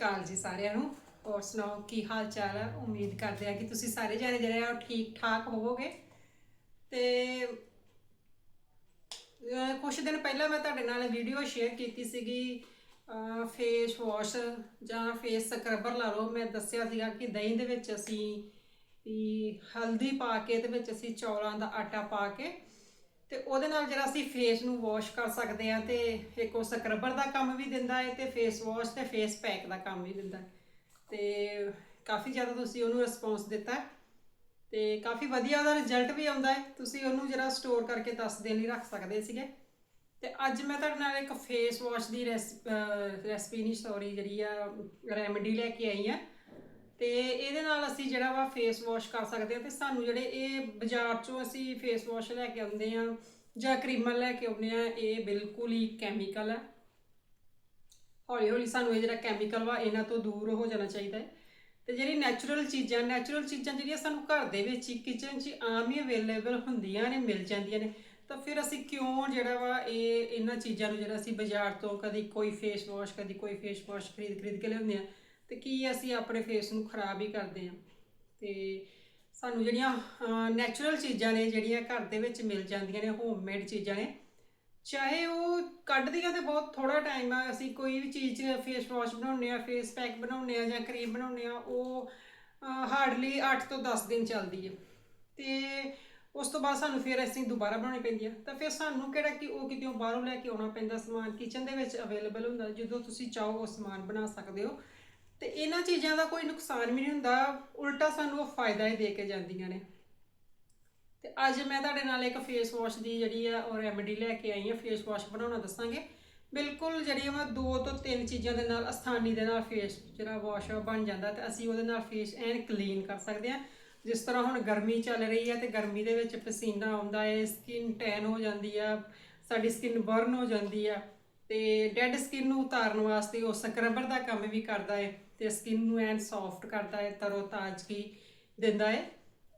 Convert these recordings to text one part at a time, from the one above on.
ਅਕਾਲ ਜੀ ਸਾਰਿਆਂ ਨੂੰ। ਹੋਰ ਸੁਣਾਓ, ਕੀ ਹਾਲ ਚਾਲ ਹੈ ਉਮੀਦ ਕਰਦੇ ਆ ਕਿ ਤੁਸੀਂ ਸਾਰੇ ਜਾਣੇ ਜਿਹੜੇ ਆ ਉਹ ਠੀਕ ਠਾਕ ਹੋਵੋਗੇ। ਤੇ, ਅਹ, ਕੁਛ ਦਿਨ ਪਹਿਲਾਂ ਮੈਂ ਤੁਹਾਡੇ ਨਾਲ ਵੀਡੀਓ ਸ਼ੇਅਰ ਕੀਤੀ ਸੀਗੀ। ਫੇਸ ਵਾਸ਼ ਜਾਂ ਫੇਸ ਸਕਰਬਰ ਲਾ ਲਓ। ਮੈਂ ਦੱਸਿਆ ਸੀਗਾ ਕਿ ਦਹੀਂ ਦੇ ਵਿੱਚ ਅਸੀਂ ਹਲਦੀ ਪਾ ਕੇ ਤੇ ਵਿੱਚ ਅਸੀਂ ਚੌਲਾਂ ਦਾ ਆਟਾ ਪਾ ਕੇ ਤੇ ਉਹਦੇ ਨਾਲ ਜਿਹੜਾ ਅਸੀਂ ਫੇਸ ਨੂੰ ਵਾਸ਼ ਕਰ ਸਕਦੇ ਆ ਤੇ ਇੱਕ ਉਹ ਸਕਰਬਰ ਦਾ ਕੰਮ ਵੀ ਦਿੰਦਾ ਹੈ ਤੇ ਫੇਸ ਵਾਸ਼ ਤੇ ਫੇਸ ਪੈਕ ਦਾ ਕੰਮ ਵੀ ਦਿੰਦਾ ਹੈ। ਤੇ ਕਾਫੀ ਜ਼ਿਆਦਾ ਤੁਸੀਂ ਉਹਨੂੰ ਰਿਸਪੌਂਸ ਦਿੱਤਾ ਹੈ। ਤੇ ਕਾਫੀ ਵਧੀਆ ਉਹਦਾ ਰਿਜ਼ਲਟ ਵੀ ਆਉਂਦਾ ਹੈ। ਤੁਸੀਂ ਉਹਨੂੰ ਜਿਹੜਾ ਸਟੋਰ ਕਰਕੇ 10 ਦਿਨ ਲਈ ਰੱਖ ਸਕਦੇ ਸੀਗੇ। ਤੇ ਅੱਜ ਮੈਂ ਤੁਹਾਡੇ ਨਾਲ ਇੱਕ ਫੇਸ ਵਾਸ਼ ਦੀ ਰੈਸਪੀ ਨਹੀਂ ਸੌਰੀ ਜਿਹੜੀ ਆ ਰੈਮਡੀ ਲੈ ਕੇ ਆਈ ਆ ਤੇ ਇਹਦੇ ਨਾਲ ਅਸੀਂ ਜਿਹੜਾ ਵਾ ਫੇਸ ਵਾਸ਼ ਕਰ ਸਕਦੇ ਹਾਂ ਤੇ ਸਾਨੂੰ ਜਿਹੜੇ ਇਹ ਬਾਜ਼ਾਰ ਚੋਂ ਅਸੀਂ ਫੇਸ ਵਾਸ਼ ਲੈ ਕੇ ਆਉਂਦੇ ਆ ਜਾਂ ਕਰੀਮਾਂ ਲੈ ਕੇ ਆਉਂਦੇ ਆ ਇਹ ਬਿਲਕੁਲ ਹੀ ਕੈਮੀਕਲ ਆ। ਹੌਲੀ ਹੌਲੀ ਸਾਨੂੰ ਇਹ ਜਿਹੜਾ ਕੈਮੀਕਲ ਵਾ ਇਹਨਾਂ ਤੋਂ ਦੂਰ ਹੋ ਜਾਣਾ ਚਾਹੀਦਾ ਹੈ। ਤੇ ਜਿਹੜੀ ਨੈਚੁਰਲ ਚੀਜ਼ਾਂ ਨੈਚੁਰਲ ਚੀਜ਼ਾਂ ਜਿਹੜੀਆਂ ਸਾਨੂੰ ਘਰ ਦੇ ਵਿੱਚ ਹੀ ਕਿਚਨ 'ਚ ਆਮ ਹੀ ਅਵੇਲੇਬਲ ਹੁੰਦੀਆਂ ਨੇ, ਮਿਲ ਜਾਂਦੀਆਂ ਨੇ, ਤਾਂ ਫਿਰ ਅਸੀਂ ਕਿਉਂ ਜਿਹੜਾ ਵਾ ਇਹ ਇਹਨਾਂ ਚੀਜ਼ਾਂ ਨੂੰ ਜਿਹੜਾ ਅਸੀਂ ਬਾਜ਼ਾਰ ਤੋਂ ਕਦੀ ਕੋਈ ਫੇਸ ਵਾਸ਼ ਕਦੀ ਕੋਈ ਫੇਸ ਵਾਸ਼ ਖਰੀਦ ਖਰੀਦ ਕੇ ਲਿਆਉਂਦੇ ਆ ਤੇ ਕੀ ਅਸੀਂ ਆਪਣੇ ਫੇਸ ਨੂੰ ਖਰਾਬ ਹੀ ਕਰਦੇ ਆ ਤੇ ਸਾਨੂੰ ਜਿਹੜੀਆਂ ਨੈਚੁਰਲ ਚੀਜ਼ਾਂ ਨੇ, ਜਿਹੜੀਆਂ ਘਰ ਦੇ ਵਿੱਚ ਮਿਲ ਜਾਂਦੀਆਂ ਨੇ ਹੋਮਮੇਡ ਚੀਜ਼ਾਂ ਨੇ, ਚਾਹੇ ਉਹ ਕੱਢਦੀਆਂ ਤੇ ਬਹੁਤ ਥੋੜਾ ਟਾਈਮ ਆ, ਅਸੀਂ ਕੋਈ ਵੀ ਚੀਜ਼ ਫੇਸ ਵਾਸ਼ ਬਣਾਉਂਦੇ ਆ ਫੇਸ ਪੈਕ ਬਣਾਉਂਦੇ ਆ ਜਾਂ ਕਰੀਮ ਬਣਾਉਂਦੇ ਆ ਉਹ ਹਾਰਡਲੀ 8 ਤੋਂ 10 ਦਿਨ ਚੱਲਦੀ ਹੈ। ਤੇ ਉਸ ਤੋਂ ਬਾਅਦ ਸਾਨੂੰ ਫਿਰ ਅਸੀਂ ਦੁਬਾਰਾ ਬਣਾਉਣੀ ਪੈਂਦੀ ਆ। ਤਾਂ ਫਿਰ ਸਾਨੂੰ ਕਿਹੜਾ ਕਿ ਉਹ ਕਿਤੇ ਬਾਹਰੋਂ ਲੈ ਕੇ ਆਉਣਾ ਪੈਂਦਾ ਸਮਾਨ ਕਿਚਨ ਦੇ ਵਿੱਚ ਅਵੇਲੇਬਲ ਹੁੰਦਾ, ਜਦੋਂ ਤੁਸੀਂ ਚਾਹੋ ਉਹ ਸਮਾਨ ਬਣਾ ਸਕਦੇ ਹੋ। ਤੇ ਇਹਨਾਂ ਚੀਜ਼ਾਂ ਦਾ ਕੋਈ ਨੁਕਸਾਨ ਵੀ ਨਹੀਂ ਹੁੰਦਾ। ਉਲਟਾ ਸਾਨੂੰ ਉਹ ਫਾਇਦਾ ਹੀ ਦੇ ਕੇ ਜਾਂਦੀਆਂ ਨੇ। ਤੇ ਅੱਜ ਮੈਂ ਤੁਹਾਡੇ ਨਾਲ ਇੱਕ ਫੇਸ ਵਾਸ਼ ਦੀ ਜਿਹੜੀ ਆ, ਉਹ ਰੈਮੇਡੀ ਲੈ ਕੇ ਆਈ ਹਾਂ। ਫੇਸ ਵਾਸ਼ ਬਣਾਉਣਾ ਦੱਸਾਂਗੇ। ਬਿਲਕੁਲ ਜਿਹੜੀ ਆ ਦੋ ਤੋਂ ਤਿੰਨ ਚੀਜ਼ਾਂ ਦੇ ਨਾਲ, ਆਸਾਨੀ ਦੇ ਨਾਲ ਫੇਸ ਜਿਹੜਾ ਵਾਸ਼ ਬਣ ਜਾਂਦਾ ਤੇ ਅਸੀਂ ਉਹਦੇ ਨਾਲ ਫੇਸ ਐਨ ਕਲੀਨ ਕਰ ਸਕਦੇ ਆ ਜਿਸ ਤਰ੍ਹਾਂ ਹੁਣ ਗਰਮੀ ਚੱਲ ਰਹੀ ਹੈ ਤੇ ਗਰਮੀ ਦੇ ਵਿੱਚ ਪਸੀਨਾ ਆਉਂਦਾ ਹੈ ਸਕਿਨ ਟੈਨ ਹੋ ਜਾਂਦੀ ਆ, ਸਾਡੀ ਸਕਿਨ ਬਰਨ ਹੋ ਜਾਂਦੀ ਆ ਤੇ ਡੈਡ ਸਕਿਨ ਨੂੰ ਉਤਾਰਨ ਵਾਸਤੇ ਉਹ ਸਕਰਬਰ ਦਾ ਕੰਮ ਵੀ ਕਰਦਾ ਹੈ ਤੇ ਸਕਿਨ ਨੂੰ ਐਨ ਸੌਫਟ ਕਰਦਾ ਹੈ, ਤਰੋ ਤਾਜ਼ਗੀ ਦਿੰਦਾ ਹੈ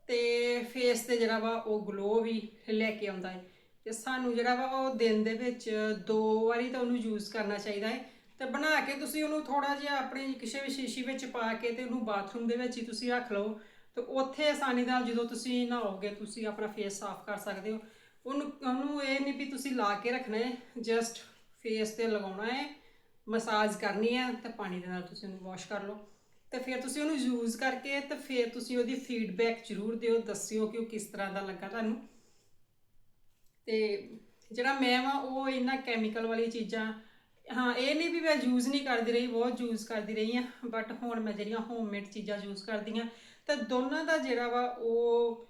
ਤੇ ਫੇਸ ਤੇ ਜਿਹੜਾ ਵਾ ਉਹ ਗਲੋ ਵੀ ਲੈ ਕੇ ਆਉਂਦਾ ਹੈ ਤੇ ਸਾਨੂੰ ਜਿਹੜਾ ਵਾ ਉਹ ਦਿਨ ਦੇ ਵਿੱਚ ਦੋ ਵਾਰੀ ਤਾਂ ਉਹਨੂੰ ਯੂਜ਼ ਕਰਨਾ ਚਾਹੀਦਾ ਹੈ ਤੇ ਬਣਾ ਕੇ ਤੁਸੀਂ ਉਹਨੂੰ ਥੋੜਾ ਜਿਹਾ ਆਪਣੀ ਕਿਸੇ ਵੀ ਸ਼ੀਸ਼ੀ ਵਿੱਚ ਪਾ ਕੇ ਤੇ ਉਹਨੂੰ ਬਾਥਰੂਮ ਦੇ ਵਿੱਚ ਹੀ ਤੁਸੀਂ ਰੱਖ ਲਓ ਤੇ ਉੱਥੇ ਆਸਾਨੀ ਨਾਲ ਜਦੋਂ ਤੁਸੀਂ ਨਹਾਓਗੇ ਤੁਸੀਂ ਆਪਣਾ ਫੇਸ ਸਾਫ਼ ਕਰ ਸਕਦੇ ਹੋ। ਉਹਨੂੰ ਉਹਨੂੰ ਇਹ ਨਹੀਂ ਵੀ ਤੁਸੀਂ ਲਾ ਕੇ ਰੱਖਣਾ ਹੈ ਜਸਟ ਫੇਸ ਤੇ ਲਗਾਉਣਾ ਹੈ। ਮਸਾਜ ਕਰਨੀ ਆ, ਤਾਂ ਪਾਣੀ ਦੇ ਨਾਲ ਤੁਸੀਂ ਉਹਨੂੰ ਵਾਸ਼ ਕਰ ਲਓ। ਤੇ ਫਿਰ ਤੁਸੀਂ ਉਹਨੂੰ ਯੂਜ਼ ਕਰਕੇ ਤੇ ਫਿਰ ਤੁਸੀਂ ਉਹਦੀ ਫੀਡਬੈਕ ਜ਼ਰੂਰ ਦਿਓ, ਦੱਸਿਓ ਕਿ ਉਹ ਕਿਸ ਤਰ੍ਹਾਂ ਦਾ ਲੱਗਾ ਤੁਹਾਨੂੰ। ਤੇ ਜਿਹੜਾ ਮੈਂ ਵਾ, ਉਹ ਇਹਨਾਂ ਕੈਮੀਕਲ ਵਾਲੀ ਚੀਜ਼ਾਂ, ਹਾਂ, ਇਹ ਨਹੀਂ ਵੀ ਮੈਂ ਯੂਜ਼ ਨਹੀਂ ਕਰਦੀ ਰਹੀ, ਬਹੁਤ ਯੂਜ਼ ਕਰਦੀ ਰਹੀ ਆ ਬਟ ਹੁਣ ਮੈਂ ਜਿਹੜੀਆਂ ਹੋਮਮੇਡ ਚੀਜ਼ਾਂ ਯੂਜ਼ ਕਰਦੀ ਆ, ਤਾਂ ਦੋਨਾਂ ਦਾ ਜਿਹੜਾ ਵਾ ਉਹ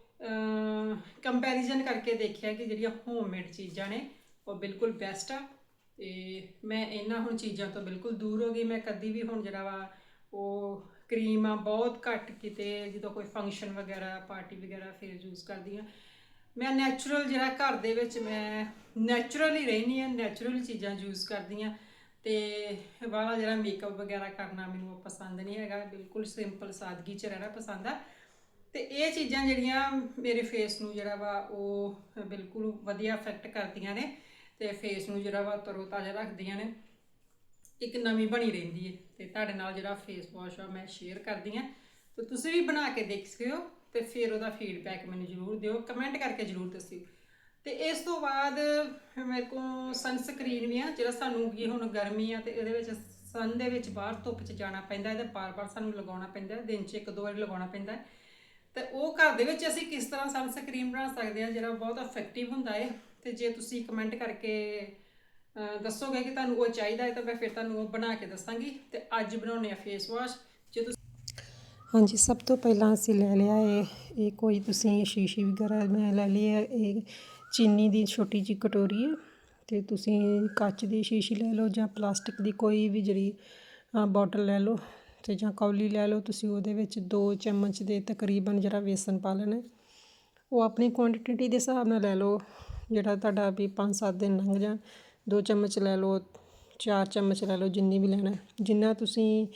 ਕੰਪੈਰੀਜ਼ਨ ਕਰਕੇ ਦੇਖਿਆ ਕਿ ਜਿਹੜੀਆਂ ਹੋਮਮੇਡ ਚੀਜ਼ਾਂ ਨੇ, ਉਹ ਬਿਲਕੁਲ ਬੈਸਟ ਆ। ਤੇ ਮੈਂ ਇਹਨਾਂ ਹੁਣ ਚੀਜ਼ਾਂ ਤੋਂ ਬਿਲਕੁਲ ਦੂਰ ਹੋ ਗਈ। ਮੈਂ ਕਦੀ ਵੀ ਹੁਣ ਜਿਹੜਾ ਵਾ ਉਹ ਕਰੀਮ ਆ ਬਹੁਤ ਘੱਟ ਕਿਤੇ ਜਦੋਂ ਕੋਈ ਫੰਕਸ਼ਨ ਵਗੈਰਾ ਪਾਰਟੀ ਵਗੈਰਾ ਫਿਰ ਯੂਜ਼ ਕਰਦੀ ਆ ਮੈਂ ਨੈਚੁਰਲ ਜਿਹੜਾ ਘਰ ਦੇ ਵਿੱਚ ਮੈਂ ਨੈਚੁਰਲ ਹੀ ਰਹਿੰਦੀ ਆ ਨੈਚੁਰਲ ਚੀਜ਼ਾਂ ਯੂਜ਼ ਕਰਦੀ ਆ ਤੇ ਵਾਲਾ ਜਿਹੜਾ ਮੇਕਅਪ ਵਗੈਰਾ ਕਰਨਾ ਮੈਨੂੰ ਪਸੰਦ ਨਹੀਂ ਹੈਗਾ। ਬਿਲਕੁਲ ਸਿੰਪਲ ਸਾਦਗੀ ਚ ਰਹਿਣਾ ਪਸੰਦ ਆ। ਤੇ ਇਹ ਚੀਜ਼ਾਂ ਜਿਹੜੀਆਂ ਮੇਰੇ ਫੇਸ ਨੂੰ ਜਿਹੜਾ ਵਾ ਉਹ ਬਿਲਕੁਲ ਵਧੀਆ ਇਫੈਕਟ ਕਰਦੀਆਂ ਨੇ। ਤੇ ਫੇਸ ਨੂੰ ਜਿਹੜਾ ਵਾ ਤਰੋ ਤਾਜ਼ਾ ਰੱਖਦੀਆਂ ਨੇ। ਇੱਕ ਨਵੀਂ ਬਣੀ ਰਹਿੰਦੀ ਹੈ ਤੇ ਤੁਹਾਡੇ ਨਾਲ ਜਿਹੜਾ ਫੇਸ ਵਾਸ਼ ਆ ਮੈਂ ਸ਼ੇਅਰ ਕਰਦੀ ਆ। ਤੇ ਤੁਸੀਂ ਵੀ ਬਣਾ ਕੇ ਦੇਖ ਸਕਦੇ ਹੋ ਤੇ ਫਿਰ ਉਹਦਾ ਫੀਡਬੈਕ ਮੈਨੂੰ ਜ਼ਰੂਰ ਦਿਓ ਕਮੈਂਟ ਕਰਕੇ ਜ਼ਰੂਰ ਦੱਸਿਓ। ਤੇ ਇਸ ਤੋਂ ਬਾਅਦ ਮੇਰੇ ਕੋਲ ਸਨਸਕ੍ਰੀਨ ਵੀ ਆ, ਜਿਹੜਾ ਸਾਨੂੰ ਕੀ ਹੁਣ ਗਰਮੀ ਆ ਤੇ ਇਹਦੇ ਵਿੱਚ ਸਨ ਦੇ ਵਿੱਚ ਬਾਹਰ ਧੁੱਪ 'ਚ ਜਾਣਾ ਪੈਂਦਾ ਹੈ ਤੇ ਬਾਰ-ਬਾਰ ਸਾਨੂੰ ਲਗਾਉਣਾ ਪੈਂਦਾ, ਦਿਨ 'ਚ ਇੱਕ ਦੋ ਵਾਰੀ ਲਗਾਉਣਾ ਪੈਂਦਾ। ਹੈ ਤੇ ਉਹ ਘਰ ਦੇ ਵਿੱਚ ਅਸੀਂ ਕਿਸ ਤਰ੍ਹਾਂ ਸਨਸਕ੍ਰੀਨ ਬਣਾ ਸਕਦੇ ਆ, ਜਿਹੜਾ ਬਹੁਤ ਇਫੈਕਟਿਵ ਹੁੰਦਾ ਹੈ ਤੇ ਜੇ ਤੁਸੀਂ ਕਮੈਂਟ ਕਰਕੇ ਦੱਸੋਗੇ ਕਿ ਤੁਹਾਨੂੰ ਉਹ ਚਾਹੀਦਾ ਹੈ ਤਾਂ ਮੈਂ ਫਿਰ ਤੁਹਾਨੂੰ ਉਹ ਬਣਾ ਕੇ ਦੱਸਾਂਗੀ ਤੇ ਅੱਜ ਬਣਾਉਣੇ ਆ ਫੇਸ ਵਾਸ਼ ਜੇ ਤੁਸੀਂ ਹਾਂਜੀ, ਸਭ ਤੋਂ ਪਹਿਲਾਂ ਅਸੀਂ ਲੈ ਲਿਆ ਇਹ ਇਹ ਕੋਈ ਤੁਸੀਂ ਸ਼ੀਸ਼ੀ ਵਗੈਰਾ ਮੈਂ ਲੈ ਲਈ ਹੈ, ਇਹ ਚੀਨੀ ਦੀ ਛੋਟੀ ਜਿਹੀ ਕਟੋਰੀ ਹੈ ਤੇ ਤੁਸੀਂ ਕੱਚ ਦੀ ਸ਼ੀਸ਼ੀ ਲੈ ਲਓ ਜਾਂ ਪਲਾਸਟਿਕ ਦੀ ਕੋਈ ਵੀ ਜਿਹੜੀ ਬੋਟਲ ਲੈ ਲਓ ਤੇ ਜਾਂ ਕੌਲੀ ਲੈ ਲਓ, ਤੁਸੀਂ ਉਹਦੇ ਵਿੱਚ 2 ਚਮਚ ਦੇ ਤਕਰੀਬਨ ਜਿਹੜਾ ਵੇਸਣ ਪਾ ਲੈਣਾ ਹੈ। ਉਹ ਆਪਣੀ ਕੁਆਂਟੀਟੀ ਦੇ ਹਿਸਾਬ ਨਾਲ ਲੈ ਲਓ ਜਿਹੜਾ ਤੁਹਾਡਾ ਵੀ 5-7 ਦਿਨ ਲੰਘ ਜਾਣ, ਦੋ ਚਮਚ ਲੈ ਲਓ, ਚਾਰ ਚਮਚ ਲੈ ਲਓ, ਜਿੰਨੀ ਵੀ ਲੈਣਾ ਜਿੰਨਾ ਤੁਸੀਂ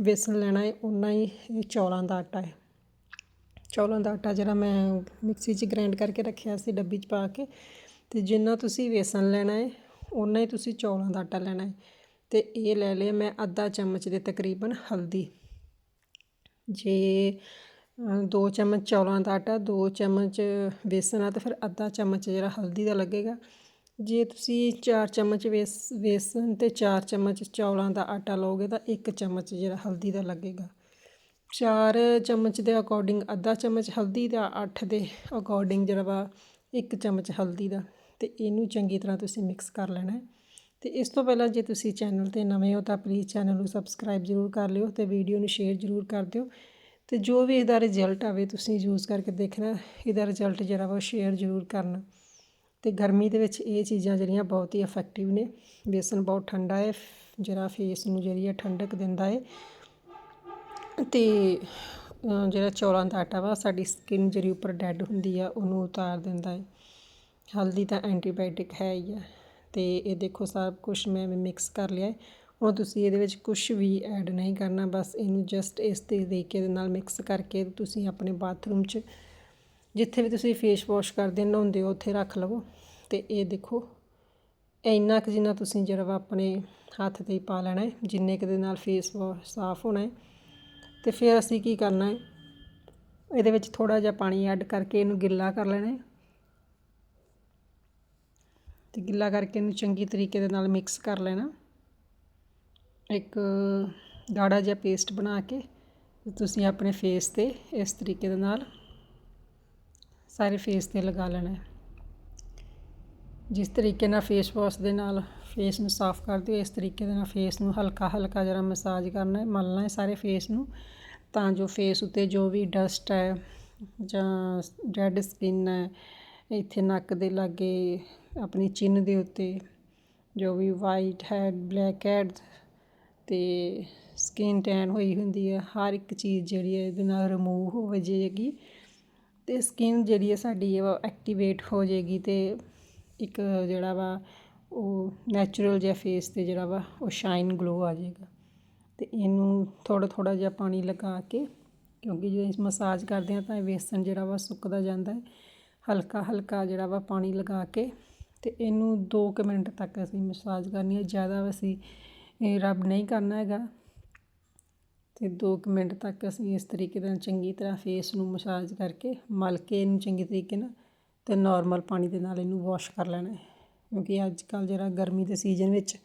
ਵੇਸਣ ਲੈਣਾ ਹੈ ਉਨਾ ਹੀ ਇਹ ਚੌਲਾਂ ਦਾ ਆਟਾ ਹੈ। ਚੌਲਾਂ ਦਾ ਆਟਾ ਜਿਹੜਾ ਮੈਂ ਮਿਕਸੀ 'ਚ ਗ੍ਰਾਈਂਡ ਕਰਕੇ ਰੱਖਿਆ ਸੀ, ਡੱਬੀ 'ਚ ਪਾ ਕੇ, ਤੇ ਜਿੰਨਾ ਤੁਸੀਂ ਵੇਸਣ ਲੈਣਾ ਹੈ ਉਨਾ ਹੀ ਤੁਸੀਂ ਚੌਲਾਂ ਦਾ ਆਟਾ ਲੈਣਾ ਹੈ। ਤੇ ਇਹ ਲੈ ਲਿਆ ਮੈਂ ਅੱਧਾ ਚਮਚ ਦੇ ਤਕਰੀਬਨ ਹਲਦੀ। ਜੇ ਦੋ ਚਮਚ ਚੌਲਾਂ ਦਾ ਆਟਾ, ਦੋ ਚਮਚ ਬੇਸਣ ਆ ਅਤੇ ਫਿਰ ਅੱਧਾ ਚਮਚ ਜਿਹੜਾ ਹਲਦੀ ਦਾ ਲੱਗੇਗਾ। ਜੇ ਤੁਸੀਂ ਚਾਰ ਚਮਚ ਵੇਸ ਬੇਸਣ ਅਤੇ ਚਾਰ ਚਮਚ ਚੌਲਾਂ ਦਾ ਆਟਾ ਲਓਗੇ ਤਾਂ ਇੱਕ ਚਮਚ ਜਿਹੜਾ ਹਲਦੀ ਦਾ ਲੱਗੇਗਾ। ਚਾਰ ਚਮਚ ਦੇ ਅਕੋਰਡਿੰਗ ਅੱਧਾ ਚਮਚ ਹਲਦੀ ਦਾ, ਅੱਠ ਦੇ ਅਕੋਰਡਿੰਗ ਜਿਹੜਾ ਵਾ ਇੱਕ ਚਮਚ ਹਲਦੀ ਦਾ ਅਤੇ ਇਹਨੂੰ ਚੰਗੀ ਤਰ੍ਹਾਂ ਤੁਸੀਂ ਮਿਕਸ ਕਰ ਲੈਣਾ ਹੈ। ਤੇ ਇਸ ਤੋਂ ਪਹਿਲਾਂ ਜੇ ਤੁਸੀਂ ਚੈਨਲ ਤੇ ਨਵੇਂ ਹੋ ਤਾਂ ਪਲੀਜ਼ ਚੈਨਲ ਨੂੰ ਸਬਸਕ੍ਰਾਈਬ ਜ਼ਰੂਰ ਕਰ ਲਿਓ ਤੇ ਵੀਡੀਓ ਨੂੰ ਸ਼ੇਅਰ ਜ਼ਰੂਰ ਕਰ ਦਿਓ। ਅਤੇ ਜੋ ਵੀ ਇਹਦਾ ਰਿਜ਼ਲਟ ਆਵੇ ਤੁਸੀਂ ਯੂਜ਼ ਕਰਕੇ ਦੇਖਣਾ, ਇਹਦਾ ਰਿਜ਼ਲਟ ਜਿਹੜਾ ਵਾ ਉਹ ਸ਼ੇਅਰ ਜ਼ਰੂਰ ਕਰਨਾ। ਅਤੇ ਗਰਮੀ ਦੇ ਵਿੱਚ ਇਹ ਚੀਜ਼ਾਂ ਜਿਹੜੀਆਂ ਬਹੁਤ ਹੀ ਇਫੈਕਟਿਵ ਨੇ। ਬੇਸਨ ਬਹੁਤ ਠੰਡਾ ਹੈ ਜਿਹੜਾ ਫੇਸ ਨੂੰ ਜਿਹੜੀ ਹੈ ਠੰਡਕ ਦਿੰਦਾ ਹੈ ਅਤੇ ਜਿਹੜਾ ਚੌਲਾਂ ਦਾ ਆਟਾ ਵਾ, ਸਾਡੀ ਸਕਿਨ ਜਿਹੜੀ ਉੱਪਰ ਡੈਡ ਹੁੰਦੀ ਆ, ਉਹਨੂੰ ਉਤਾਰ ਦਿੰਦਾ ਹੈ ਹਲਦੀ ਤਾਂ ਐਂਟੀਬਾਇਓਟਿਕ ਹੈ ਹੀ ਆ। ਅਤੇ ਇਹ ਦੇਖੋ ਸਭ ਕੁਝ ਮੈਂ ਮਿਕਸ ਕਰ ਲਿਆ ਹੈ ਹੁਣ ਤੁਸੀਂ ਇਹਦੇ ਵਿੱਚ ਕੁਝ ਵੀ ਐਡ ਨਹੀਂ ਕਰਨਾ, ਬਸ ਇਹਨੂੰ ਜਸਟ ਇਸ ਤਰੀਕੇ ਦੇ ਨਾਲ ਮਿਕਸ ਕਰਕੇ ਤੁਸੀਂ ਆਪਣੇ ਬਾਥਰੂਮ 'ਚ ਜਿੱਥੇ ਵੀ ਤੁਸੀਂ ਫੇਸ ਵਾਸ਼ ਕਰਦੇ ਨਹਾਉਂਦੇ ਹੋ, ਉੱਥੇ ਰੱਖ ਲਵੋ। ਤੇ ਇਹ ਦੇਖੋ, ਇੰਨਾ ਕੁ ਜਿੰਨਾ ਤੁਸੀਂ ਜਿਹੜਾ ਵਾ ਆਪਣੇ ਹੱਥ ਤੇ ਹੀ ਪਾ ਲੈਣਾ ਹੈ, ਜਿੰਨੇ ਕੁ ਦੇ ਨਾਲ ਫੇਸ ਵਾਸ਼ ਸਾਫ਼ ਹੋਣਾ ਹੈ। ਤੇ ਫਿਰ ਅਸੀਂ ਕੀ ਕਰਨਾ ਹੈ, ਇਹਦੇ ਵਿੱਚ ਥੋੜਾ ਜਿਹਾ ਪਾਣੀ ਐਡ ਕਰਕੇ ਇਹਨੂੰ ਗਿੱਲਾ ਕਰ ਲੈਣਾ ਹੈ। ਤੇ ਗਿੱਲਾ ਕਰਕੇ ਇਹਨੂੰ ਚੰਗੀ ਤਰੀਕੇ ਦੇ ਨਾਲ ਮਿਕਸ ਕਰ ਲੈਣਾ। ਇੱਕ ਗਾੜਾ ਜਿਹਾ ਪੇਸਟ ਬਣਾ ਕੇ ਤੁਸੀਂ ਆਪਣੇ ਫੇਸ ਤੇ ਇਸ ਤਰੀਕੇ ਦੇ ਨਾਲ ਸਾਰੇ ਫੇਸ ਤੇ ਲਗਾ ਲੈਣਾ ਜਿਸ ਤਰੀਕੇ ਨਾਲ ਫੇਸ ਵਾਸ਼ ਦੇ ਨਾਲ ਫੇਸ ਨੂੰ ਸਾਫ਼ ਕਰਦੇ ਹੋ ਇਸ ਤਰੀਕੇ ਦੇ ਨਾਲ ਫੇਸ ਨੂੰ ਹਲਕਾ ਹਲਕਾ ਜਰਾ ਮਸਾਜ ਕਰਨਾ ਹੈ, ਮਲਣਾ ਹੈ ਸਾਰੇ ਫੇਸ ਨੂੰ, ਤਾਂ ਜੋ ਫੇਸ ਉੱਤੇ ਜੋ ਵੀ ਡਸਟ ਹੈ ਜਾਂ ਡੈਡ ਸਕਿਨ ਹੈ, ਇੱਥੇ ਨੱਕ ਦੇ ਲਾਗੇ ਆਪਣੀ ਚਿੰਨ ਦੇ ਉੱਤੇ ਜੋ ਵੀ ਵਾਈਟ ਹੈਡ ਬਲੈਕ ਹੈਡ ਅਤੇ ਸਕਿਨ ਟੈਨ ਹੋਈ ਹੁੰਦੀ ਆ, ਹਰ ਇੱਕ ਚੀਜ਼ ਜਿਹੜੀ ਹੈ ਇਹਦੇ ਨਾਲ ਰਿਮੂਵ ਹੋ ਜਾਏਗੀ ਅਤੇ ਸਕਿਨ ਜਿਹੜੀ ਹੈ ਸਾਡੀ ਉਹ ਐਕਟੀਵੇਟ ਹੋ ਜਾਏਗੀ ਅਤੇ ਇੱਕ ਜਿਹੜਾ ਵਾ ਉਹ ਨੈਚੁਰਲ ਜਿਹਾ ਫੇਸ ਤੇ ਜਿਹੜਾ ਵਾ ਉਹ ਸ਼ਾਈਨ ਗਲੋ ਆ ਜਾਏਗਾ। ਅਤੇ ਇਹਨੂੰ ਥੋੜ੍ਹਾ ਥੋੜ੍ਹਾ ਜਿਹਾ ਪਾਣੀ ਲਗਾ ਕੇ ਕਿਉਂਕਿ ਜਦੋਂ ਮਸਾਜ ਕਰਦੇ ਹਾਂ ਤਾਂ ਇਹ ਵੇਸਣ ਜਿਹੜਾ ਵਾ ਸੁੱਕਦਾ ਜਾਂਦਾ ਹੈ, ਹਲਕਾ ਹਲਕਾ ਜਿਹੜਾ ਵਾ ਪਾਣੀ ਲਗਾ ਕੇ ਅਤੇ ਇਹਨੂੰ ਦੋ ਕੁ ਮਿੰਟ ਤੱਕ ਅਸੀਂ ਮਸਾਜ ਕਰਨੀ ਹੈ, ਜ਼ਿਆਦਾ ਅਸੀਂ ਇਹ ਰੱਬ ਨਹੀਂ ਕਰਨਾ ਹੈਗਾ। ਅਤੇ ਦੋ ਕੁ ਮਿੰਟ ਤੱਕ ਅਸੀਂ ਇਸ ਤਰੀਕੇ ਨਾਲ ਚੰਗੀ ਤਰ੍ਹਾਂ ਫੇਸ ਨੂੰ ਮਸਾਜ ਕਰਕੇ, ਮਲ ਕੇ ਇਹਨੂੰ ਚੰਗੇ ਤਰੀਕੇ ਨਾਲ ਅਤੇ ਨੋਰਮਲ ਪਾਣੀ ਦੇ ਨਾਲ ਇਹਨੂੰ ਵਾਸ਼ ਕਰ ਲੈਣਾ ਕਿਉਂਕਿ ਅੱਜ ਕੱਲ੍ਹ ਜਿਹੜਾ ਗਰਮੀ ਦੇ ਸੀਜ਼ਨ ਵਿੱਚ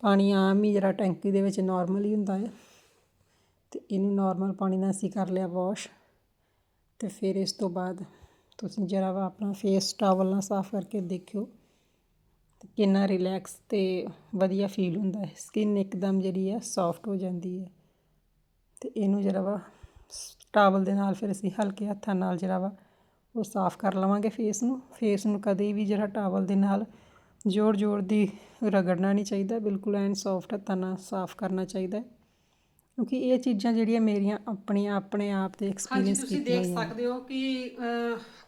ਪਾਣੀ ਆਮ ਹੀ ਜਿਹੜਾ ਟੈਂਕੀ ਦੇ ਵਿੱਚ ਨੋਰਮਲ ਹੀ ਹੁੰਦਾ ਹੈ। ਅਤੇ ਇਹਨੂੰ ਨੋਰਮਲ ਪਾਣੀ ਨਾਲ ਅਸੀਂ ਕਰ ਲਿਆ ਵਾਸ਼ ਅਤੇ ਫਿਰ ਇਸ ਤੋਂ ਬਾਅਦ ਤੁਸੀਂ ਜਰਾ ਵਾ ਆਪਣਾ ਫੇਸ ਟਾਵਲ ਨਾਲ ਸਾਫ਼ ਕਰਕੇ ਦੇਖਿਓ। ਤੇ ਕਿੰਨਾ ਰਿਲੈਕਸ ਤੇ ਵਧੀਆ ਫੀਲ ਹੁੰਦਾ ਹੈ। ਸਕਿਨ ਇੱਕਦਮ ਜਿਹੜੀ ਹੈ ਸੌਫਟ ਹੋ ਜਾਂਦੀ ਹੈ। ਤੇ ਇਹਨੂੰ ਜਿਹੜਾ ਵਾ ਟਾਵਲ ਦੇ ਨਾਲ ਫਿਰ ਅਸੀਂ ਹਲਕੇ ਹੱਥਾਂ ਨਾਲ ਜਿਹੜਾ ਵਾ ਉਹ ਸਾਫ਼ ਕਰ ਲਵਾਂਗੇ ਫੇਸ ਨੂੰ। ਫੇਸ ਨੂੰ ਕਦੇ ਵੀ ਜਿਹੜਾ ਟਾਵਲ ਦੇ ਨਾਲ ਜ਼ੋਰ ਜ਼ੋਰ ਦੀ ਰਗੜਨਾ ਨਹੀਂ ਚਾਹੀਦਾ। ਬਿਲਕੁਲ ਐਨ ਸੌਫਟ ਹੱਥਾਂ ਨਾਲ ਸਾਫ਼ ਕਰਨਾ ਚਾਹੀਦਾ। ਕਿਉਂਕਿ ਇਹ ਚੀਜ਼ਾਂ ਜਿਹੜੀਆਂ ਮੇਰੀਆਂ ਆਪਣੀਆਂ ਆਪਣੇ ਆਪ ਹਾਂਜੀ ਐਕਸਪੀਰੀਅੰਸ ਤੁਸੀਂ ਕੀਤੀਆਂ ਦੇਖ ਸਕਦੇ ਹੋ ਕਿ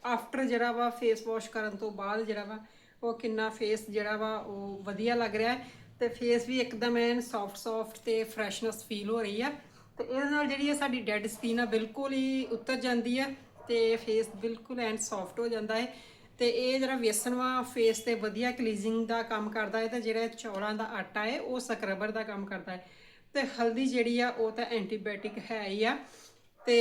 ਆਫਟਰ ਜਿਹੜਾ ਵਾ ਫੇਸ ਵਾਸ਼ ਕਰਨ ਤੋਂ ਬਾਅਦ ਜਿਹੜਾ ਵਾ ਉਹ ਕਿੰਨਾ ਫੇਸ ਜਿਹੜਾ ਵਾ ਉਹ ਵਧੀਆ ਲੱਗ ਰਿਹਾ ਹੈ ਤੇ ਫੇਸ ਵੀ ਇੱਕਦਮ ਐਨ ਸੌਫਟ ਸੌਫਟ ਤੇ ਫਰੈਸ਼ਨੈਸ ਫੀਲ ਹੋ ਰਹੀ ਆ। ਤੇ ਇਹਦੇ ਨਾਲ ਜਿਹੜੀ ਹੈ ਸਾਡੀ ਡੈਡ ਸਕਿਨ ਆ ਬਿਲਕੁਲ ਹੀ ਉਤਰ ਜਾਂਦੀ ਆ ਤੇ ਫੇਸ ਬਿਲਕੁਲ ਐਨ ਸੌਫਟ ਹੋ ਜਾਂਦਾ ਹੈ। ਤੇ ਇਹ ਜਿਹੜਾ ਵੇਸਣ ਵਾ ਫੇਸ ਤੇ ਵਧੀਆ ਕਲੀਜ਼ਿੰਗ ਦਾ ਕੰਮ ਕਰਦਾ ਹੈ ਤੇ ਜਿਹੜਾ ਚੌਲਾਂ ਦਾ ਆਟਾ ਹੈ, ਉਹ ਸਕਰਬਰ ਦਾ ਕੰਮ ਕਰਦਾ ਹੈ। ਤੇ ਹਲਦੀ ਜਿਹੜੀ ਆ, ਉਹ ਤਾਂ ਐਂਟੀਬਾਇਓਟਿਕ ਹੈ ਹੀ ਆ। ਤੇ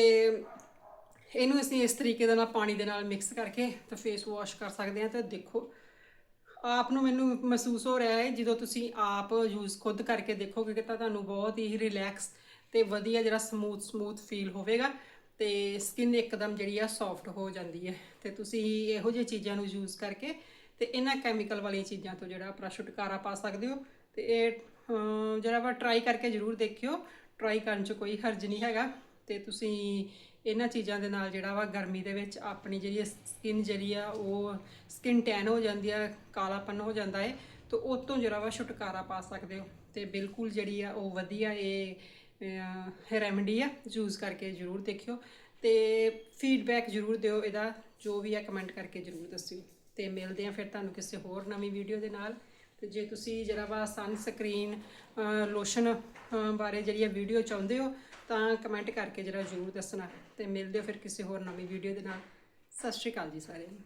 ਇਹਨੂੰ ਅਸੀਂ ਇਸ ਤਰੀਕੇ ਦੇ ਨਾਲ ਪਾਣੀ ਦੇ ਨਾਲ ਮਿਕਸ ਕਰਕੇ ਤੇ ਫੇਸ ਵਾਸ਼ ਕਰ ਸਕਦੇ ਹਾਂ ਤੇ ਦੇਖੋ ਆਪ ਨੂੰ ਮੈਨੂੰ ਮਹਿਸੂਸ ਹੋ ਰਿਹਾ ਹੈ, ਜਦੋਂ ਤੁਸੀਂ ਆਪ ਯੂਜ਼ ਖੁਦ ਕਰਕੇ ਦੇਖੋਗੇ ਕਿ ਤਾਂ ਤੁਹਾਨੂੰ ਬਹੁਤ ਹੀ ਰਿਲੈਕਸ ਤੇ ਵਧੀਆ ਜਿਹੜਾ ਸਮੂਥ ਸਮੂਥ ਫੀਲ ਹੋਵੇਗਾ ਤੇ ਸਕਿਨ ਇੱਕਦਮ ਜਿਹੜੀ ਆ ਸੌਫਟ ਹੋ ਜਾਂਦੀ ਹੈ। ਤੇ ਤੁਸੀਂ ਇਹੋ ਜਿਹੀ ਚੀਜ਼ਾਂ ਨੂੰ ਯੂਜ਼ ਕਰਕੇ ਤੇ ਇਹਨਾਂ ਕੈਮੀਕਲ ਵਾਲੀਆਂ ਚੀਜ਼ਾਂ ਤੋਂ ਜਿਹੜਾ ਆਪਣਾ ਛੁਟਕਾਰਾ ਪਾ ਸਕਦੇ ਹੋ। ਤੇ ਇਹ ਜਿਹੜਾ ਵਾ ਟਰਾਈ ਕਰਕੇ ਜ਼ਰੂਰ ਦੇਖਿਓ। ਟਰਾਈ ਕਰਨ 'ਚ ਕੋਈ ਹਰਜ ਨਹੀਂ ਹੈਗਾ। ਤੇ ਤੁਸੀਂ ਇਹਨਾਂ ਚੀਜ਼ਾਂ ਦੇ ਨਾਲ ਜਿਹੜਾ ਵਾ ਗਰਮੀ ਦੇ ਵਿੱਚ ਆਪਣੀ ਜਿਹੜੀ ਸਕਿਨ ਜਿਹੜੀ ਆ, ਉਹ ਸਕਿਨ ਟੈਨ ਹੋ ਜਾਂਦੀ ਆ, ਕਾਲਾਪਨ ਹੋ ਜਾਂਦਾ ਹੈ ਤੇ ਉਹ ਤੋਂ ਜਿਹੜਾ ਵਾ ਛੁਟਕਾਰਾ ਪਾ ਸਕਦੇ ਹੋ। ਤੇ ਬਿਲਕੁਲ ਜਿਹੜੀ ਆ, ਉਹ ਵਧੀਆ ਇਹ ਰੈਮਡੀ ਆ ਯੂਜ਼ ਕਰਕੇ ਜ਼ਰੂਰ ਦੇਖਿਓ। ਤੇ ਫੀਡਬੈਕ ਜ਼ਰੂਰ ਦਿਓ ਇਹਦਾ, ਜੋ ਵੀ ਆ ਕਮੈਂਟ ਕਰਕੇ ਜ਼ਰੂਰ ਦੱਸਿਓ। ਤੇ ਮਿਲਦੇ ਆ ਫਿਰ ਤੁਹਾਨੂੰ ਕਿਸੇ ਹੋਰ ਨਵੀਂ ਵੀਡੀਓ ਦੇ ਨਾਲ। ਤੇ ਜੇ ਤੁਸੀਂ ਜਿਹੜਾ ਵਾ ਸਨ ਸਕਰੀਨ ਲੋਸ਼ਨ ਬਾਰੇ ਜਿਹੜੀ ਆ ਵੀਡੀਓ ਚਾਹੁੰਦੇ ਹੋ ਤਾਂ ਕਮੈਂਟ ਕਰਕੇ ਜਰਾ ਜ਼ਰੂਰ ਦੱਸਣਾ ਤੇ ਮਿਲਦੇ ਹੋ ਫਿਰ ਕਿਸੇ ਹੋਰ ਨਵੀਂ ਵੀਡੀਓ ਦੇ ਨਾਲ। ਸਤਿ ਸ਼੍ਰੀ ਅਕਾਲ ਜੀ ਸਾਰਿਆਂ ਨੂੰ।